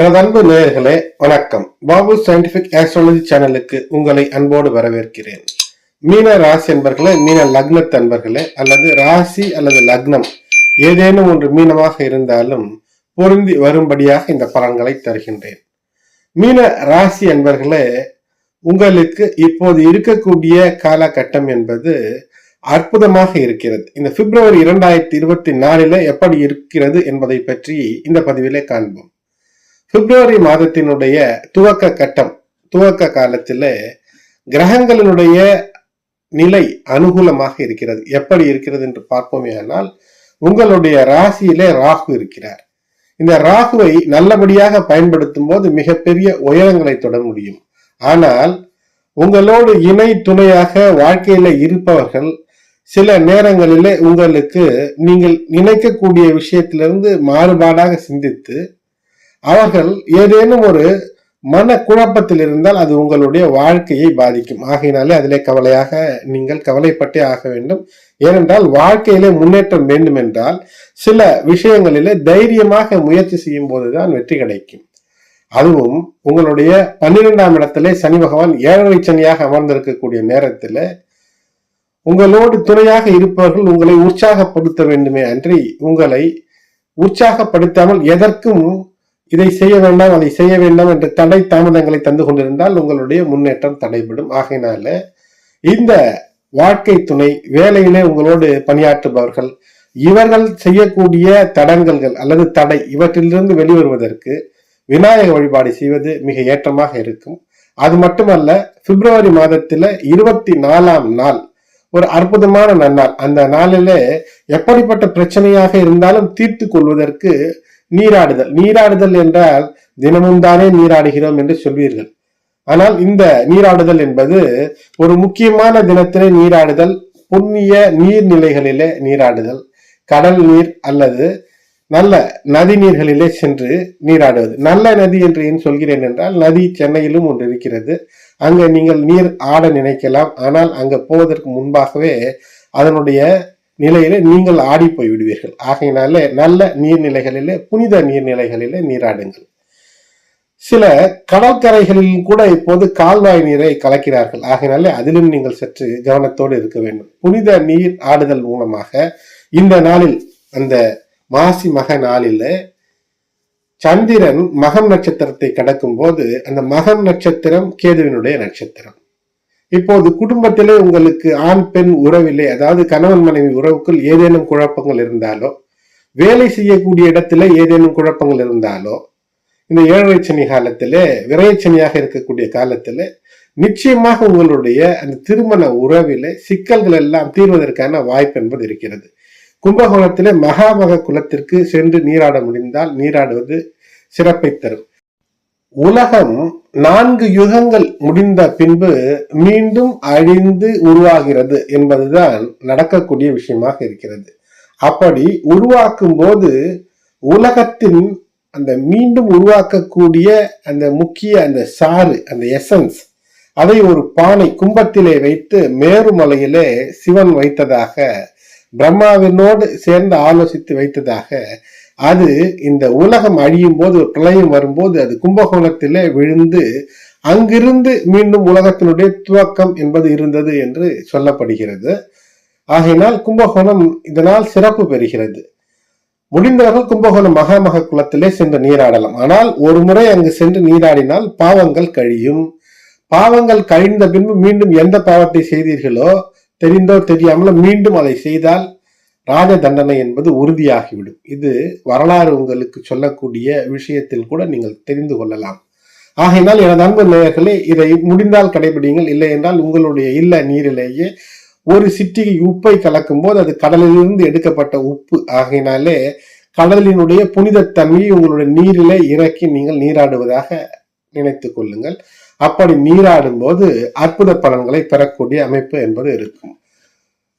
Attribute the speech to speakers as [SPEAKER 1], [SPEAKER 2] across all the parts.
[SPEAKER 1] எனது அன்பு நேயர்களே வணக்கம். பாபு சயின்டிபிக் ஆஸ்ட்ராலஜி சேனலுக்கு உங்களை அன்போடு வரவேற்கிறேன். மீன ராசி என்பர்களே மீன லக்னத் அன்பர்களே அல்லது ராசி அல்லது லக்னம் ஏதேனும் ஒன்று மீனமாக இருந்தாலும் பொருந்தி வரும்படியாக இந்த பலன்களை தருகின்றேன். மீன ராசி என்பர்களே உங்களுக்கு இப்போது இருக்கக்கூடிய காலகட்டம் என்பது அற்புதமாக இருக்கிறது. இந்த பிப்ரவரி இரண்டாயிரத்தி இருபத்தி நாலில் எப்படி இருக்கிறது என்பதை பற்றி இந்த பதிவிலே காண்போம். பிப்ரவரி மாதத்தினுடைய துவக்க கட்டம் துவக்க காலத்தில் கிரகங்களினுடைய நிலை அனுகூலமாக இருக்கிறது. எப்படி இருக்கிறது என்று பார்ப்போமே ஆனால் உங்களுடைய ராசியிலே ராகு இருக்கிறார். இந்த ராகுவை நல்லபடியாக பயன்படுத்தும் போது மிகப்பெரிய உயரங்களை தொட முடியும். ஆனால் உங்களோடு இணை துணையாக வாழ்க்கையில இருப்பவர்கள் சில நேரங்களிலே உங்களுக்கு நீங்கள் நினைக்கக்கூடிய விஷயத்திலிருந்து மாறுபாடாக சிந்தித்து அவர்கள் ஏதேனும் ஒரு மன குழப்பத்தில் இருந்தால் அது உங்களுடைய வாழ்க்கையை பாதிக்கும். ஆகையினாலே அதிலே கவலையாக நீங்கள் கவலைப்பட்டே ஆக வேண்டும். ஏனென்றால் வாழ்க்கையிலே முன்னேற்றம் வேண்டும் என்றால் சில விஷயங்களிலே தைரியமாக முயற்சி செய்யும் போதுதான் வெற்றி கிடைக்கும். அதுவும் உங்களுடைய பன்னிரெண்டாம் இடத்திலே சனி பகவான் ஏழரை சனியாக அமர்ந்திருக்கக்கூடிய நேரத்தில் உங்களோடு துணையாக இருப்பவர்கள் உங்களை உற்சாகப்படுத்த வேண்டுமே அன்றி உங்களை உற்சாகப்படுத்தாமல் எதற்கும் இதை செய்ய வேண்டாம் அதை செய்ய வேண்டாம் என்ற தடை தாமதங்களை தந்து கொண்டிருந்தால் உங்களுடைய முன்னேற்றம் தடைபடும். ஆகையினால இந்த வாழ்க்கை துணை வேலையிலே உங்களோடு பணியாற்றுபவர்கள் இவர்கள் செய்யக்கூடிய தடங்கல்கள் அல்லது தடை இவற்றிலிருந்து வெளிவருவதற்கு விநாயக வழிபாடு செய்வது மிக ஏற்றமாக இருக்கும். அது மட்டுமல்ல பிப்ரவரி மாதத்துல இருபத்தி நாலாம் நாள் ஒரு அற்புதமான நன்னாள். அந்த நாளில எப்படிப்பட்ட பிரச்சனையாக இருந்தாலும் தீர்த்து கொள்வதற்கு நீராடுதல். நீராடுதல் என்றால் தினமும் தானே நீராடுகிறோம் என்று சொல்வீர்கள். ஆனால் இந்த நீராடுதல் என்பது ஒரு முக்கியமான தினத்திலே நீராடுதல் புண்ணிய நீர்நிலைகளிலே நீராடுதல் கடல் நீர் அல்லது நல்ல நதி நீர்களிலே சென்று நீராடுவது. நல்ல நதி என்று ஏன் சொல்கிறேன் என்றால் நதி சென்னையிலும் ஒன்று இருக்கிறது. அங்கே நீங்கள் நீர் ஆட நினைக்கலாம். ஆனால் அங்கே போவதற்கு முன்பாகவே அதனுடைய நிலையில நீங்கள் ஆடி போய் விடுவீர்கள் ஆகையினாலே நல்ல நீர்நிலைகளிலே புனித நீர்நிலைகளிலே நீராடுங்கள். சில கடற்கரைகளில் கூட இப்போது கால்வாய் நீரை கலக்கிறார்கள். ஆகையினாலே அதிலும் நீங்கள் சற்று கவனத்தோடு இருக்க வேண்டும். புனித நீர் ஆடுதல் மூலமாக இந்த நாளில் அந்த மாசி மக நாளில் சந்திரன் மகம் நட்சத்திரத்தை கடக்கும் போது அந்த மகம் நட்சத்திரம் கேதுவினுடைய நட்சத்திரம். இப்போது குடும்பத்திலே உங்களுக்கு ஆண் பெண் உறவிலே அதாவது கணவன் மனைவி உறவுக்குள் ஏதேனும் குழப்பங்கள் இருந்தாலோ வேலை செய்யக்கூடிய இடத்துல ஏதேனும் குழப்பங்கள் இருந்தாலோ இந்த ஏழரை சனி காலத்துல விரைச்சனியாக இருக்கக்கூடிய காலத்துல நிச்சயமாக உங்களுடைய அந்த திருமண உறவில சிக்கல்கள் எல்லாம் தீர்வதற்கான வாய்ப்பு என்பது இருக்கிறது. கும்பகோணத்திலே மகாமக குலத்திற்கு சென்று நீராட முடிந்தால் நீராடுவது சிறப்பை தரும். உலகம் நான்கு யுகங்கள் முடிந்த பின்பு மீண்டும் அழிந்து உருவாகிறது என்பதுதான் நடக்கக்கூடிய விஷயமாக இருக்கிறது. அப்படி உருவாக்கும் போது உலகத்தின் அந்த மீண்டும் உருவாக்கக்கூடிய அந்த முக்கிய அந்த சாறு அந்த எசன்ஸ் அதை ஒரு பானை கும்பத்திலே வைத்து மேருமலையிலே சிவன் வைத்ததாக பிரம்மாவினோடு சேர்ந்து ஆலோசித்து வைத்ததாக அது இந்த உலகம் அழியும் போது ஒரு பிரளயம் வரும்போது அது கும்பகோணத்திலே விழுந்து அங்கிருந்து மீண்டும் உலகத்தினுடைய துவக்கம் என்பது இருந்தது என்று சொல்லப்படுகிறது. ஆகையினால் கும்பகோணம் இதனால் சிறப்பு பெறுகிறது. முடிந்தவர்கள் கும்பகோணம் மகாமக குளத்திலே சென்று நீராடலாம். ஆனால் ஒரு முறை அங்கு சென்று நீராடினால் பாவங்கள் கழியும். பாவங்கள் கழிந்த பின்பு மீண்டும் எந்த பாவத்தை செய்தீர்களோ தெரிந்தோ தெரியாமலோ மீண்டும் அதை செய்தால் ராஜ தண்டனை என்பது உறுதியாகிவிடும். இது வரலாறு உங்களுக்கு சொல்லக்கூடிய விஷயத்தில் கூட நீங்கள் தெரிந்து கொள்ளலாம். ஆகையினால் எனது அன்பு நேயர்களே இதை முடிந்தால் கடைபிடிங்கள் இல்லை என்றால் உங்களுடைய இல்ல நீரிலேயே ஒரு சிட்டிகை உப்பை கலக்கும் போது அது கடலிலிருந்து எடுக்கப்பட்ட உப்பு. ஆகையினாலே கடலினுடைய புனிதத்தன்மையை உங்களுடைய நீரிலே இறக்கி நீங்கள் நீராடுவதாக நினைத்து கொள்ளுங்கள். அப்படி நீராடும் போது அற்புத பலன்களை பெறக்கூடிய அமைப்பு என்பது இருக்கும்.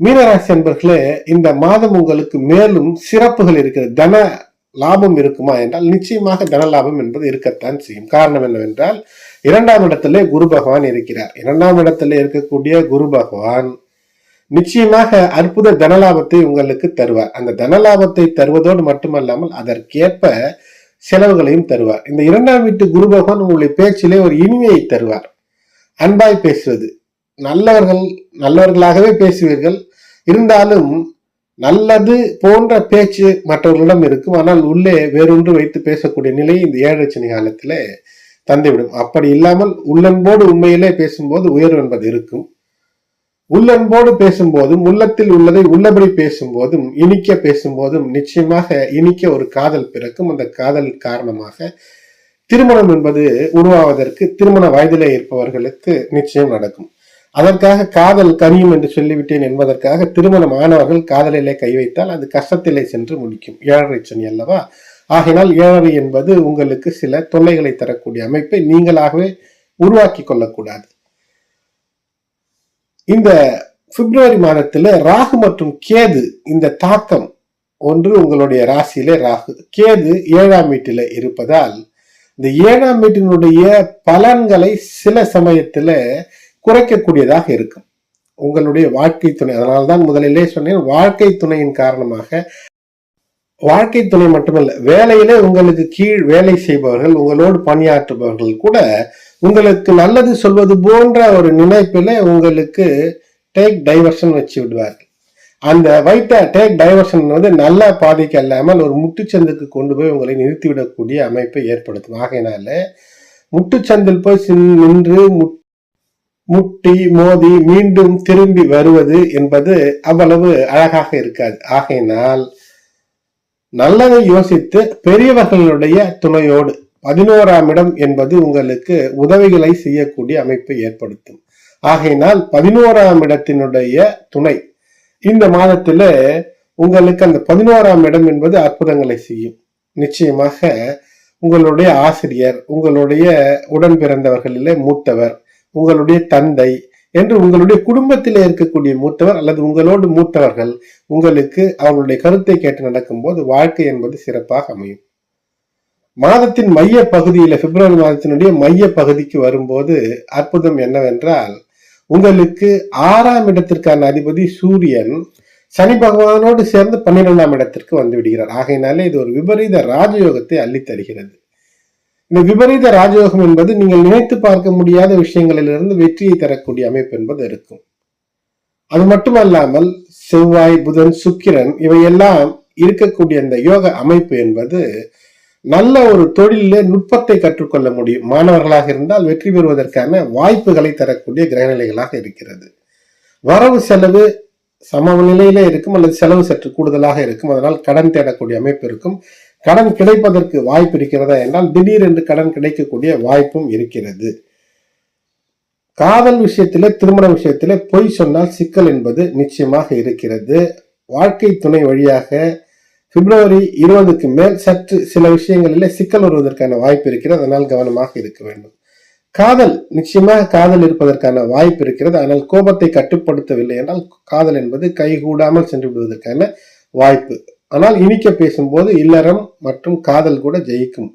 [SPEAKER 1] மீனராசி என்பர்களே இந்த மாதம் உங்களுக்கு மேலும் சிறப்புகள் இருக்கிறது. தன லாபம் இருக்குமா என்றால் நிச்சயமாக தன லாபம் என்பது இருக்கத்தான் செய்யும். காரணம் என்னவென்றால் இரண்டாம் இடத்திலே குரு பகவான் இருக்கிறார். இரண்டாம் இடத்திலே இருக்கக்கூடிய குரு பகவான் நிச்சயமாக அற்புத தனலாபத்தை உங்களுக்கு தருவார். அந்த தனலாபத்தை தருவதோடு மட்டுமல்லாமல் அதற்கேற்ப செலவுகளையும் தருவார். இந்த இரண்டாம் வீட்டு குரு பகவான் உங்களுடைய பேச்சிலே ஒரு இனிமையை தருவார். அன்பாய் பேசுவது. நல்லவர்கள் நல்லவர்களாகவே பேசுவீர்கள். இருந்தாலும் நல்லது போன்ற பேச்சு மற்றவர்களிடம் இருக்கும். ஆனால் உள்ளே வேறொன்று வைத்து பேசக்கூடிய நிலை இந்த ஏழரை காலத்தில் தந்துவிடும். அப்படி இல்லாமல் உள்ளன்போடு உண்மையிலே பேசும்போது உயர்வு என்பது இருக்கும். உள்ளன்போடு பேசும்போதும் உள்ளத்தில் உள்ளதை உள்ளபடி பேசும்போதும் இனிக்க பேசும்போதும் நிச்சயமாக இனிக்க ஒரு காதல் பிறக்கும். அந்த காதல் காரணமாக திருமணம் என்பது உருவாவதற்கு திருமண வயதிலே இருப்பவர்களுக்கு நிச்சயம் நடக்கும். அதற்காக காதல் கனியும் என்று சொல்லிவிட்டேன் என்பதற்காக திருமணம் ஆனவர்கள் காதலிலே கை வைத்தால் அது கஷ்டத்திலே சென்று முடிக்கும். ஏழரை சனி அல்லவா? ஆகினால் ஏழரை என்பது உங்களுக்கு சில தொல்லைகளை தரக்கூடிய அமைப்பை நீங்களாகவே உருவாக்கி கொள்ளக்கூடாது. இந்த பிப்ரவரி மாதத்துல ராகு மற்றும் கேது இந்த தாக்கம் ஒன்று உங்களுடைய ராசியிலே ராகு. கேது ஏழாம் வீட்டில் இருப்பதால் இந்த ஏழாம் வீட்டினுடைய பலன்களை சில சமயத்துல குறைக்கக்கூடியதாக இருக்கும். உங்களுடைய வாழ்க்கை துணை அதனால்தான் முதலிலே சொன்னேன் வாழ்க்கை துணையின் காரணமாக வாழ்க்கை துணை மட்டுமல்ல வேலையிலே உங்களுக்கு கீழ் வேலை செய்பவர்கள் உங்களோடு பணியாற்றுபவர்கள் கூட உங்களுக்கு நல்லது சொல்வது போன்ற ஒரு நினைப்பில் உங்களுக்கு டேக் டைவர்ஷன் வச்சு விடுவார்கள். அந்த வைத்த டேக் டைவர்ஷன் வந்து நல்ல பாதைக்கு அல்லாமல் ஒரு முட்டுச்சந்துக்கு கொண்டு போய் உங்களை நிறுத்திவிடக்கூடிய அமைப்பை ஏற்படுத்தும். ஆகையினால முட்டுச்சந்தில் போய் சின்- நின்று முட்- முட்டி மோதி மீண்டும் திரும்பி வருவது என்பது அவ்வளவு அழகாக இருக்காது. ஆகையினால் நல்லதை யோசித்து பெரியவர்களுடைய துணையோடு பதினோராம் இடம் என்பது உங்களுக்கு உதவிகளை செய்யக்கூடிய அமைப்பை ஏற்படுத்தும். ஆகையினால் பதினோராம் இடத்தினுடைய துணை இந்த மாதத்துல உங்களுக்கு அந்த பதினோராம் இடம் என்பது அற்புதங்களை செய்யும். நிச்சயமாக உங்களுடைய ஆசிரியர் உங்களுடைய உடன் பிறந்தவர்களிலே மூத்தவர் உங்களுடைய தந்தை என்று உங்களுடைய குடும்பத்திலே இருக்கக்கூடிய மூத்தவர் அல்லது உங்களோடு மூத்தவர்கள் உங்களுக்கு அவர்களுடைய கருத்தை கேட்டு நடக்கும்போது வாழ்க்கை என்பது சிறப்பாக அமையும். மாதத்தின் மைய பகுதியில பிப்ரவரி மாதத்தினுடைய மைய பகுதிக்கு வரும்போது அற்புதம் என்னவென்றால் உங்களுக்கு ஆறாம் இடத்திற்கான அதிபதி சூரியன் சனி பகவானோடு சேர்ந்து பன்னிரெண்டாம் இடத்திற்கு வந்து விடுகிறார். ஆகையினாலே இது ஒரு விபரீத ராஜயோகத்தை அள்ளி தருகிறது இந்த விபரீத ராஜயோகம் என்பது நீங்கள் நினைத்து பார்க்க முடியாத விஷயங்களிலிருந்து வெற்றியை தரக்கூடிய அமைப்பு என்பது இருக்கும். அது மட்டுமல்லாமல் செவ்வாய் புதன் சுக்கிரன் இவையெல்லாம் இருக்கக்கூடிய அந்த யோக அமைப்பு என்பது நல்ல ஒரு தொழிலிலே நுட்பத்தை கற்றுக்கொள்ள முடியும். மாணவர்களாக இருந்தால் வெற்றி பெறுவதற்கான வாய்ப்புகளை தரக்கூடிய கிரகநிலைகளாக இருக்கிறது. வரவு செலவு சம நிலையிலே இருக்கும் அல்லது செலவு சற்று கூடுதலாக இருக்கும். அதனால் கடன் தேடக்கூடிய அமைப்பு இருக்கும். கடன் கிடைப்பதற்கு வாய்ப்பு இருக்கிறதா என்றால் திடீரென்று கடன் கிடைக்கக்கூடிய வாய்ப்பும் இருக்கிறது. காதல் விஷயத்திலே திருமண விஷயத்திலே பொய் சொன்னால் சிக்கல் என்பது நிச்சயமாக இருக்கிறது. வாழ்க்கை துணை வழியாக பிப்ரவரி இருபதுக்கு மேல் சற்று சில விஷயங்களிலே சிக்கல் வருவதற்கான வாய்ப்பு இருக்கிறது. அதனால் கவனமாக இருக்க வேண்டும். காதல் நிச்சயமாக காதல் இருப்பதற்கான வாய்ப்பு இருக்கிறது. ஆனால் கோபத்தை கட்டுப்படுத்தவில்லை என்றால் காதல் என்பது கைகூடாமல் சென்று விடுவதற்கான வாய்ப்பு ஆனால் இனிக்க பேசும்போது இல்லறம் மற்றும் காதல் கூட ஜெயிக்கும்.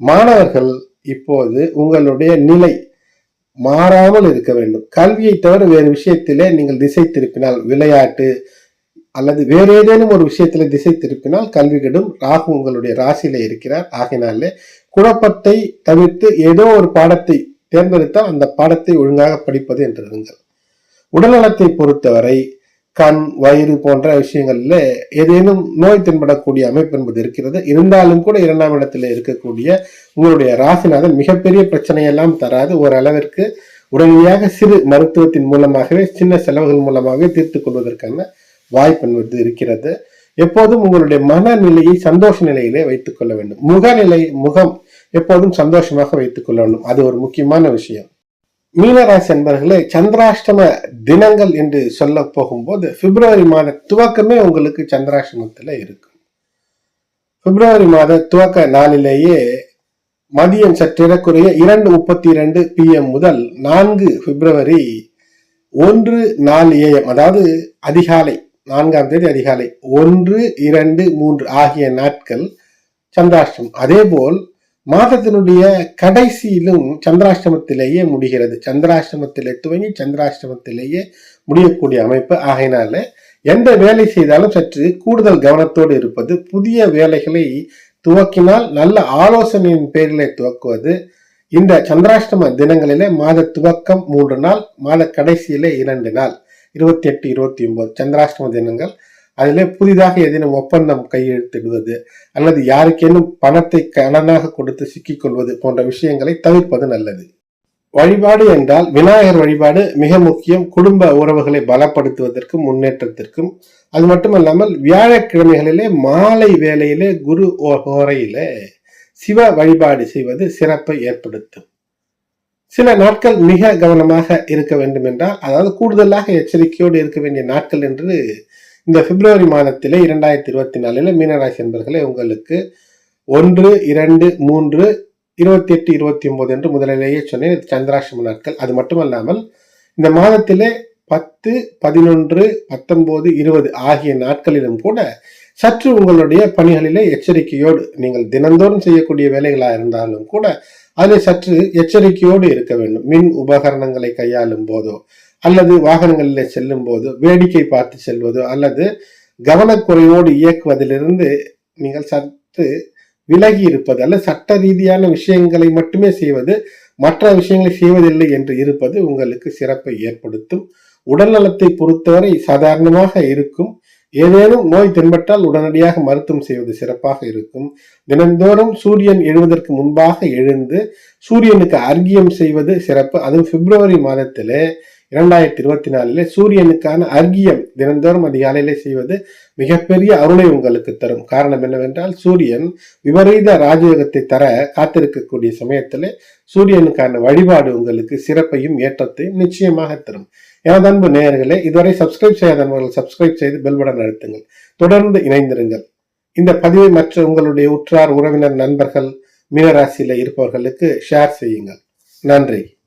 [SPEAKER 1] மாணவர்கள் இப்போது உங்களுடைய நிலை மாறாமல் இருக்க வேண்டும். கல்வியை தவிர வேறு விஷயத்திலே நீங்கள் திசை திருப்பினால் விளையாட்டு அல்லது வேறு ஏதேனும் ஒரு விஷயத்தில் திசை திருப்பினால் கல்வி கெடும். ராகு உங்களுடைய ராசியில இருக்கிறார். ஆகினாலே குழப்பத்தை தவிர்த்து ஏதோ ஒரு பாடத்தை தேர்ந்தெடுத்தால் அந்த பாடத்தை ஒழுங்காக படிப்பது என்றிருங்கள் உடல்நலத்தை பொறுத்தவரை கண் வயிறு போன்ற விஷயங்கள்ல ஏதேனும் நோய் தென்படக்கூடிய அமைப்பு என்பது இருக்கிறது. இருந்தாலும் கூட இரண்டாம் இடத்துல இருக்கக்கூடிய உங்களுடைய ராசிநாதன் மிகப்பெரிய பிரச்சனையெல்லாம் தராது. ஓரளவிற்கு உடனடியாக சிறு மருத்துவத்தின் மூலமாகவே சின்ன செலவுகள் மூலமாகவே தீர்த்து கொள்வதற்கான வாய்ப்பு என்பது இருக்கிறது. எப்போதும் உங்களுடைய மனநிலையை சந்தோஷ நிலையிலே வைத்துக் கொள்ள வேண்டும். முகநிலை முகம் எப்போதும் சந்தோஷமாக வைத்துக் கொள்ள வேண்டும். அது ஒரு முக்கியமான விஷயம். மீனராசி அன்பர்களே சந்திராஷ்டம தினங்கள் என்று சொல்ல போகும்போது பிப்ரவரி மாத துவக்கமே உங்களுக்கு சந்திராஷ்டமத்துல இருக்கும். பிப்ரவரி மாத துவக்க நாளிலேயே மதியம் சற்றிடக்குறைய இரண்டு முப்பத்தி இரண்டு பிஎம் முதல் நான்கு பிப்ரவரி ஒன்று நாலு ஏஎம் அதாவது அதிகாலை நான்காம் தேதி அதிகாலை ஒன்று இரண்டு மூன்று ஆகிய நாட்கள் சந்திராஷ்டமம். அதேபோல் மாதத்தினுடைய கடைசியிலும் சந்திராஷ்டமத்திலேயே முடிகிறது. சந்திராஷ்டமத்திலே துவங்கி சந்திராஷ்டமத்திலேயே முடியக்கூடிய அமைப்பு. ஆகையினால எந்த வேலை செய்தாலும் சற்று கூடுதல் கவனத்தோடு இருப்பது புதிய வேலைகளை துவக்கினால் நல்ல ஆலோசனையின் பேரிலே துவக்குவது இந்த சந்திராஷ்டம தினங்களிலே மாத துவக்கம் மூன்று நாள் மாத கடைசியிலே இரண்டு நாள். இருபத்தி எட்டு இருபத்தி ஒன்பது சந்திராஷ்டம தினங்கள் அதிலே புதிதாக ஏதேனும் ஒப்பந்தம் கையெழுத்திடுவது அல்லது யாருக்கேனும் பணத்தை கடனாக கொடுத்து சிக்கிக் கொள்வது போன்ற விஷயங்களை தவிர்ப்பது நல்லது. வழிபாடு என்றால் விநாயகர் வழிபாடு மிக முக்கியம். குடும்ப உறவுகளை பலப்படுத்துவதற்கும் முன்னேற்றத்திற்கும். அது மட்டுமல்லாமல் வியாழக்கிழமைகளிலே மாலை வேளையிலே குரு ஓரையிலே சிவ வழிபாடு செய்வது சிறப்பை ஏற்படுத்தும். சில நாட்கள் மிக கவனமாக இருக்க வேண்டும் என்றால் அதாவது கூடுதலாக எச்சரிக்கையோடு இருக்க வேண்டிய நாட்கள் என்று இந்த பிப்ரவரி மாதத்திலே இரண்டாயிரத்தி இருபத்தி நாலில் மீனராசி என்பர்களை உங்களுக்கு ஒன்று இரண்டு மூன்று இருபத்தி எட்டு இருபத்தி ஒன்பது என்று முதலிலேயே சொன்னேன். இது சந்திராசிரம நாட்கள். அது மட்டுமல்லாமல் இந்த மாதத்திலே பத்து பதினொன்று பத்தொன்பது இருபது ஆகிய நாட்களிலும் கூட சற்று உங்களுடைய பணிகளிலே எச்சரிக்கையோடு நீங்கள் தினந்தோறும் செய்யக்கூடிய வேலைகளாக இருந்தாலும் கூட அதில் சற்று எச்சரிக்கையோடு இருக்க வேண்டும். மின் உபகரணங்களை கையாளும் போதோ அல்லது வாகனங்களில் செல்லும் போது வேடிக்கை பார்த்து செல்வதோ அல்லது கவனக்குறைவோடு இயக்குவதிலிருந்து நீங்கள் சற்று விலகி இருப்பது அல்லது சட்ட ரீதியான விஷயங்களை மட்டுமே செய்வது மற்ற விஷயங்களை செய்வதில்லை என்று இருப்பது உங்களுக்கு சிறப்பை ஏற்படுத்தும். உடல்நலத்தை பொறுத்தவரை சாதாரணமாக இருக்கும். ஏதேனும் நோய் தென்பட்டால் உடனடியாக மருத்துவம் செய்வது சிறப்பாக இருக்கும். தினந்தோறும் சூரியன் எழுவதற்கு முன்பாக எழுந்து சூரியனுக்கு அர்க்கியம் செய்வது சிறப்பு. அதுவும் பிப்ரவரி மாதத்திலே இரண்டாயிரத்தி இருபத்தி நாலிலே சூரியனுக்கான அர்கியம் தினந்தோறும் அதிகாலையிலே செய்வது மிகப்பெரிய அருளை உங்களுக்கு தரும். காரணம் என்னவென்றால் சூரியன் விபரீத ராஜயோகத்தை தர காத்திருக்கக்கூடிய சமயத்திலே சூரியனுக்கான வழிபாடு உங்களுக்கு சிறப்பையும் ஏற்றத்தையும் நிச்சயமாக தரும். எனது அன்பு நேயர்களே இதுவரை சப்ஸ்கிரைப் செய்யாதவர்கள் சப்ஸ்கிரைப் செய்து பெல் பட்டன் அழுத்துங்கள். தொடர்ந்து இணைந்திருங்கள். இந்த பதிவை மற்ற உங்களுடைய உற்றார் உறவினர் நண்பர்கள் மீனராசியில் இருப்பவர்களுக்கு ஷேர் செய்யுங்கள். நன்றி.